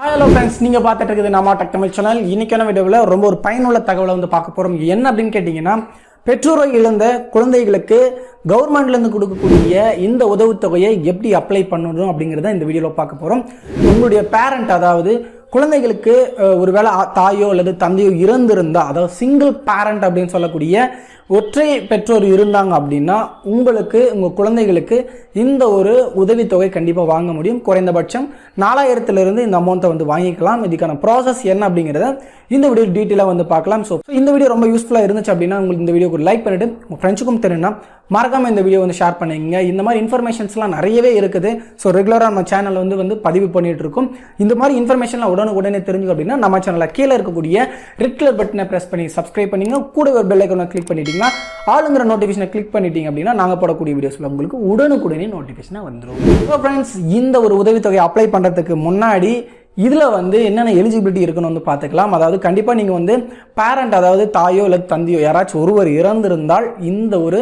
Hi hello friends நீங்கள் பார்த்துட்டு இருக்குது நம்ம டெக் தமிழ் சேனல் இன்றைக்கான வீடியோவில் ரொம்ப ஒரு பயனுள்ள தகவலை வந்து பார்க்க போகிறோம் என்ன அப்படின்னு கேட்டிங்கன்னா பெற்றோரை இழந்த குழந்தைகளுக்கு கவர்மெண்ட்லேருந்து கொடுக்கக்கூடிய இந்த உதவித்தொகையை எப்படி அப்ளை பண்ணணும் அப்படிங்கிறத இந்த வீடியோவில் பார்க்க போகிறோம் உங்களுடைய பேரண்ட் அதாவது குழந்தைகளுக்கு ஒருவேளை தாயோ அல்லது தந்தையோ இறந்திருந்தா அதாவது சிங்கிள் பேரண்ட் அப்படின்னு சொல்லக்கூடிய ஒற்றை பெற்றோர் இருந்தாங்க அப்படின்னா உங்களுக்கு உங்கள் குழந்தைகளுக்கு இந்த ஒரு உதவித்தொகை கண்டிப்பாக வாங்க முடியும். குறைந்தபட்சம் நாலாயிரத்துலேருந்து இந்த அமௌண்ட்டை வந்து வாங்கிக்கலாம். இதுக்கான ப்ராசஸ் என்ன அப்படிங்கிறத இந்த வீடியோ டீட்டெயிலாக வந்து பார்க்கலாம். ஸோ இந்த வீடியோ ரொம்ப யூஸ்ஃபுல்லாக இருந்துச்சு அப்படின்னா உங்களுக்கு இந்த வீடியோக்கு லைக் பண்ணிவிட்டு உங்கள் ஃப்ரெண்ட்ஸுக்கும் தெரியும்னா மறக்காமல் இந்த வீடியோ வந்து ஷேர் பண்ணிக்கங்க. இந்த மாதிரி இன்ஃபர்மேஷன்ஸ்லாம் நிறையவே இருக்குது. ஸோ ரெகுலராக நம்ம சேனல் வந்து வந்து பதிவு பண்ணிட்டு இருக்கோம் இந்த மாதிரி இன்ஃபர்மேஷன்லாம் உடனுக்குடனே தெரிஞ்சுக்க அப்படின்னா நம்ம சேனலில் கீழே இருக்கக்கூடிய ரெட் கலர் பட்டனை ப்ரெஸ் பண்ணி சப்ஸ்கிரைப் பண்ணிங்க கூட ஒரு பெல் ஐக்கனை கிளிக் பண்ணிட்டீங்கன்னா ஆளுங்கிற நோட்டிஃபிகேஷனை கிளிக் பண்ணிட்டீங்க அப்படின்னா நாங்கள் போடக்கூடிய வீடியோஸில் உங்களுக்கு உடனுக்குடனே நோட்டிஃபிகேஷனாக வந்துடும் ஸோ ஃப்ரெண்ட்ஸ் இந்த ஒரு உதவித்தொகை அப்ளை பண்ணுறதுக்கு முன்னாடி இதில் வந்து என்னென்ன எலிஜிபிலிட்டி இருக்குன்னு வந்து பார்த்துக்கலாம். அதாவது கண்டிப்பாக நீங்கள் வந்து பேரண்ட் அதாவது தாயோ இல்லை தந்தையோ யாராச்சும் ஒருவர் இறந்திருந்தால் இந்த ஒரு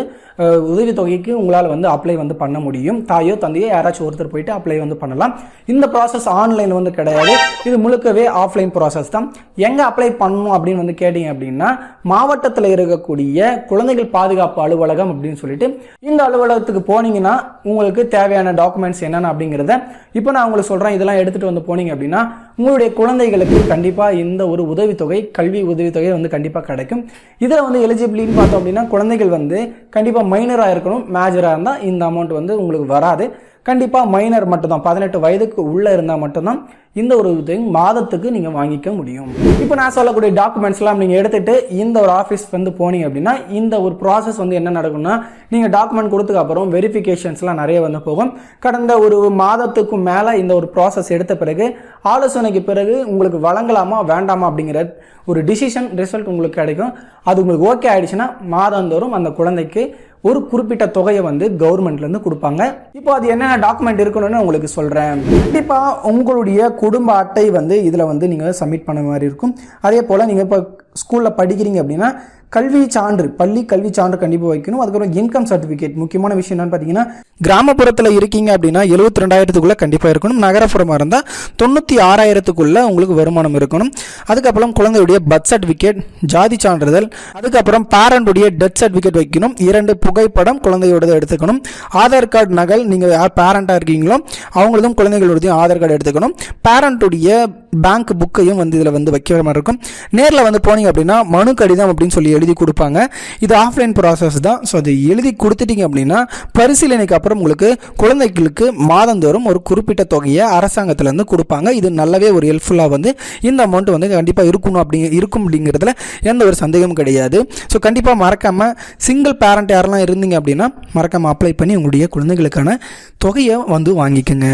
உதவித்தொகைக்கு உங்களால் வந்து அப்ளை வந்து பண்ண முடியும். தாயோ தந்தையோ யாராச்சும் ஒருத்தர் போயிட்டு அப்ளை வந்து பண்ணலாம். இந்த ப்ராசஸ் ஆன்லைன் வந்து கிடையாது. இது முழுக்கவே ஆஃப்லைன் ப்ராசஸ் தான். எங்கே அப்ளை பண்ணணும் அப்படின்னு வந்து கேட்டிங்க அப்படின்னா மாவட்டத்தில் இருக்கக்கூடிய குழந்தைகள் பாதுகாப்பு அலுவலகம் அப்படின்னு சொல்லிட்டு இந்த அலுவலகத்துக்கு போனீங்கன்னா உங்களுக்கு தேவையான டாக்குமெண்ட்ஸ் என்னென்ன அப்படிங்கிறத இப்போ நான் உங்களுக்கு சொல்கிறேன் இதெல்லாம் எடுத்துகிட்டு வந்து போனீங்க அப்படின்னா உங்களுடைய குழந்தைகளுக்கு கண்டிப்பாக இந்த ஒரு உதவித்தொகை கல்வி உதவித்தொகை வந்து கண்டிப்பாக கிடைக்கும். இதில் வந்து எலிஜிபிலின்னு பார்த்தோம் அப்படின்னா குழந்தைகள் வந்து கண்டிப்பாக மைனராக இருக்கணும் மேஜராக இருந்தால் இந்த அமௌண்ட் வந்து உங்களுக்கு வராது. கண்டிப்பாக மைனர் மட்டும்தான். பதினெட்டு வயதுக்கு உள்ளே இருந்தால் மட்டும்தான் இந்த ஒரு உதவி மாதத்துக்கு நீங்கள் வாங்கிக்க முடியும். இப்போ நான் சொல்லக்கூடிய டாக்குமெண்ட்ஸ்லாம் நீங்கள் எடுத்துகிட்டு இந்த ஒரு ஆஃபீஸ் வந்து போனீங்க அப்படின்னா இந்த ஒரு ப்ராசஸ் வந்து என்ன நடக்கும்னா நீங்கள் டாக்குமெண்ட் கொடுத்ததுக்கு அப்புறம் வெரிஃபிகேஷன்ஸ்லாம் நிறைய வந்து போகும். கடந்த ஒரு மாதத்துக்கும் மேலே இந்த ஒரு ப்ராசஸ் எடுத்த பிறகு ஆலோசனைக்கு பிறகு உங்களுக்கு வழங்கலாமா வேண்டாமா அப்படிங்கிற ஒரு டிசிஷன் ரிசல்ட் உங்களுக்கு கிடைக்கும். அது உங்களுக்கு ஓகே ஆயிடுச்சுன்னா மாதந்தோறும் அந்த குழந்தைக்கு ஒரு குறிப்பிட்ட தொகையை வந்து கவர்மெண்ட்லேருந்து கொடுப்பாங்க. இப்போ அது என்னென்ன டாக்குமெண்ட் இருக்கணும்னு உங்களுக்கு சொல்கிறேன் கண்டிப்பாக உங்களுடைய குடும்ப அட்டை வந்து இதில் வந்து நீங்கள் சப்மிட் பண்ண மாதிரி இருக்கும். அதே போல் நீங்கள் இப்போ ஸ்கூலில் படிக்கிறீங்க அப்படின்னா கல்வி சான்று பள்ளி கல்வி சான்று கண்டிப்பாக வைக்கணும். அதுக்கப்புறம் இன்கம் சர்டிஃபிகேட் முக்கியமான விஷயம் என்னன்னு பார்த்தீங்கன்னா கிராமப்புறத்தில் இருக்கீங்க அப்படின்னா எழுபத்தி ரெண்டாயிரத்துக்குள்ளே கண்டிப்பாக இருக்கணும். நகரப்புறமாக இருந்தால் தொண்ணூற்றி ஆறாயிரத்துக்குள்ளே உங்களுக்கு வருமானம் இருக்கணும். அதுக்கப்புறம் குழந்தையுடைய பர்த் சர்டிஃபிகேட் ஜாதி சான்றிதழ் அதுக்கப்புறம் பேரண்டுடைய டெத் சர்டிஃபிகேட் வைக்கணும். இரண்டு புகைப்படம் குழந்தையோடது எடுத்துக்கணும். ஆதார் கார்டு நகல் நீங்கள் யார் பேரண்ட்டாக இருக்கீங்களோ அவங்களதும் குழந்தைகளோடதையும் ஆதார் கார்டு எடுத்துக்கணும். பேரண்ட்டுடைய பேங்க் புக்கையும் வந்து இதில் வந்து வைக்கிற மாதிரி இருக்கும். நேரில் வந்து போனீங்க அப்படின்னா மனு கடிதம் அப்படின்னு சொல்லி எழுதி கொடுப்பாங்க. இது ஆஃப்லைன் ப்ராசஸ் தான். ஸோ அது எழுதி கொடுத்துட்டீங்க அப்படின்னா பரிசீலனைக்கு அப்புறம் உங்களுக்கு குழந்தைகளுக்கு மாதந்தோறும் ஒரு குறிப்பிட்ட தொகையை அரசாங்கத்திலேருந்து கொடுப்பாங்க. இது நல்லாவே ஒரு ஹெல்ப்ஃபுல்லாக வந்து இந்த அமௌண்ட் வந்து கண்டிப்பாக இருக்கணும் அப்படி இருக்கும் அப்படிங்கிறதுல எந்த ஒரு சந்தேகமும் கிடையாது. ஸோ கண்டிப்பாக மறக்காமல் சிங்கிள் பேரண்ட் யாரெல்லாம் இருந்தீங்க அப்படின்னா மறக்காமல் அப்ளை பண்ணி உங்களுடைய குழந்தைகளுக்கான தொகையை வந்து வாங்கிக்கோங்க.